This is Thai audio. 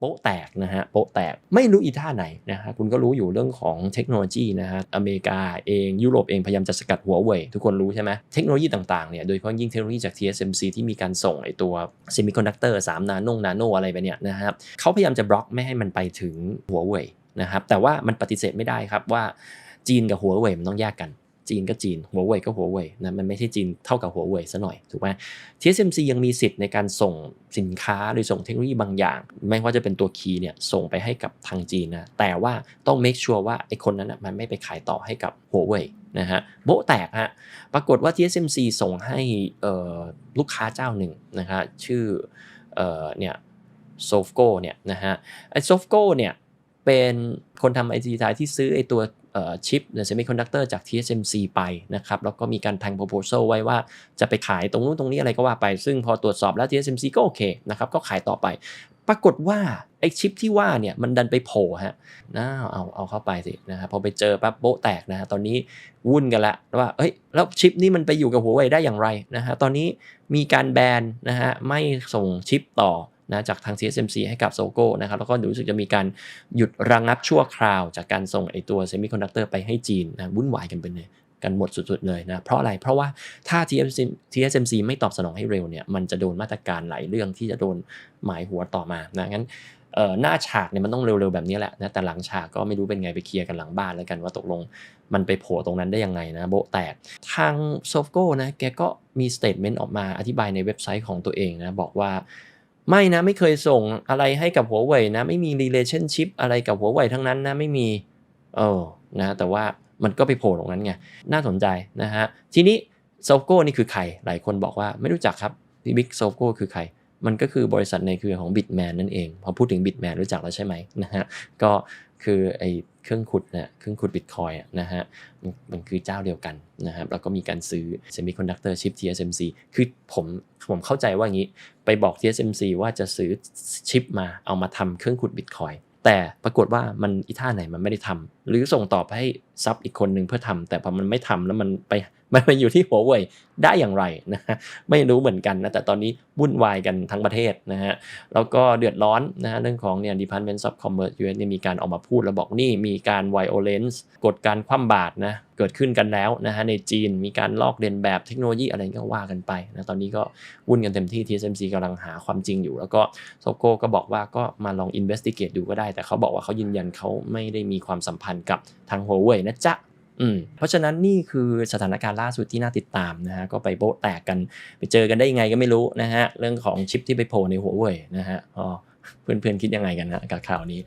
โป๊ะแตกนะฮะโป๊ะแตกไม่รู้อีท่าไหนนะฮะคุณก็รู้อยู่เรื่องของเทคโนโลยีนะฮะอเมริกาเองยุโรปเองพยายามจะสกัดหัวเว่ยทุกคนรู้ใช่ไหมเทคโนโลยีต่างๆเนี่ยโดยเฉพาะยิ่งเทคโนโลยีจาก TSMC ที่มีการส่งไอตัวเซมิคอนดักเตอร์3นาโนนาโนอะไรไปเนี่ยนะครับเขาพยายามจะบล็อกไม่ให้มันไปถึงหัวเว่ยนะครับแต่ว่ามันปฏิเสธไม่ได้ครับว่าจีนกับหัวเว่ยมันต้องแยกกัน จีนก็จีนหัวเว่ยก็หัวเว่ยนะมันไม่ใช่จีนเท่ากับหัวเว่ยซะหน่อยถูกไหม TSMC ยังมีสิทธิ์ในการส่งสินค้าหรือส่งเทคโนโลยีบางอย่าง ไม่ว่าจะเป็นตัวคีย์เนี่ยส่งไปให้กับทางจีนนะแต่ว่าต้อง make sure ว่าไอ้คนนั้นนะมันไม่ไปขายต่อให้กับหัวเว่ยนะฮะโบแตกฮะปรากฏว่า TSMC ส่งให้ลูกค้าเจ้าหนึ่งนะฮะชื่อเอเนี่ยโซฟโกเนี่ยนะฮะไอโซฟโกเนี่ยเป็นคนทำไอทีไทยที่ซื้อไอตัว ชิปหรือเซมิคอนดักเตอร์จาก TSMC ไปนะครับแล้วก็มีการแทง proposal ไว้ว่าจะไปขายตรงนู้นตรงนี้อะไรก็ว่าไป ซึ่งพอตรวจสอบแล้ว TSMC ก็โอเคนะครับก็ขายต่อไป ปรากฏว่าไอชิปที่ว่าเนี่ยมันดันไปโผล่ฮะนะเอาเอาเข้าไปสินะครับพอไปเจอปั๊บโบ๊ะแตกนะฮะตอนนี้วุ่นกันละว่าเอ้ยแล้วชิปนี้มันไปอยู่กับหัวเว่ยได้อย่างไรนะฮะตอนนี้มีการแบนนะฮะไม่ส่งชิปต่อ นะจากทาง TSMC ให้กับโซโก้นะครับแล้วก็รู้สึกจะมีการหยุดระงงับชั่วคราว จากการส่งไอตัวเซมิคอนดักเตอร์ไปให้จีนนะวุ่นวายกันเป็นเลยกันหมดสุดๆเลยนะ เพราะอะไร เพราะว่าถ้า TSMC TSMC ไม่ตอบสนองให้เร็วเนี่ย มันจะโดนมาตรการหลายเรื่องที่จะโดนหมายหัวต่อมานะ งั้นหน้าฉากเนี่ยมันต้องเร็วๆแบบนี้แหละนะ แต่หลังฉากก็ไม่รู้เป็นไงไปเคลียร์กันหลังบ้านแล้วกันว่าตกลงมันไปโผล่ตรงนั้นได้ยังไงนะโบแตก ทางโซฟโก้นะ แกก็มีสเตทเมนต์ออกมาอธิบายในเว็บไซต์ของตัวเองนะ บอกว่า ไม่นะไม่เคยส่งอะไรให้กับหัวเว่ยนะ ไม่มี relationship อะไรกับหัวเว่ยทั้งนั้นนะไม่มีเออนะแต่ว่ามันก็ไปโผล่ตรงนั้นไงน่าสนใจนะฮะทีนี้โซฟโก้นี่คือใคร หลายคนบอกว่าไม่รู้จักครับบิ๊กโซฟโก้คือใคร มันก็คือบริษัทในเครือของบิ t แมนนั่นเอง พอพูดถึงบิ t แมนรู้จักแล้วใช่ไหมนะฮะก็ คือไอ้เครื่องขุดเนี่ยเครื่องขุดบิตคอยนะฮะมันมันคือเจ้าเดียวกันนะครับแล้วก็มีการซื้อเซมิคอนดักเตอร์ชิป TSMC คือผมผมเข้าใจว่างี้ ไปบอก TSMC ว่าจะซื้อชิปมาเอามาทำเครื่องขุดบิตคอยแต่ปรากฏว่ามันอีท่าไหนมันไม่ได้ทำหรือส่งต่อไปให้ ซับอีกคนหนึ่งเพื่อทำแต่พอมันไม่ทำแล้วมันไปมันไปอยู่ที่หัวเว่ยได้อย่างไรนะฮะไม่รู้เหมือนกันนะแต่ตอนนี้วุ่นวายกันทั้งประเทศนะฮะแล้วก็เดือดร้อนนะฮะเรื่องของเนี่ย Department of Commerce US เนี่ยมีการออกมาพูดแล้วบอกนี่มีการ violence กฎการคว่ำบาตรนะเกิดขึ้นกันแล้วนะฮะในจีนมีการลอกเลียนแบบเทคโนโลยีอะไรก็ว่ากันไปนะตอนนี้ก็วุ่นกันเต็มที่ TSMC กำลังหาความจริงอยู่ แล้วก็โซโก้ก็บอกว่าก็มาลอง investigate ดูก็ได้ แต่เขาบอกว่าเขายืนยันเขาไม่ได้มีความสัมพันธ์กับทาง Huawei นะจ๊ะอืมเพราะฉะนั้นนี่คือสถานการณ์ล่าสุดที่น่าติดตามนะฮะก็ไปโบ๊ะแตกกันไปเจอกันได้ยังไงก็ไม่รู้นะฮะเรื่องของชิปที่ไปโผล่ในหัวเว่ยนะฮะอ๋อเพื่อนๆคิดยังไงกันนะกับข่าวนี้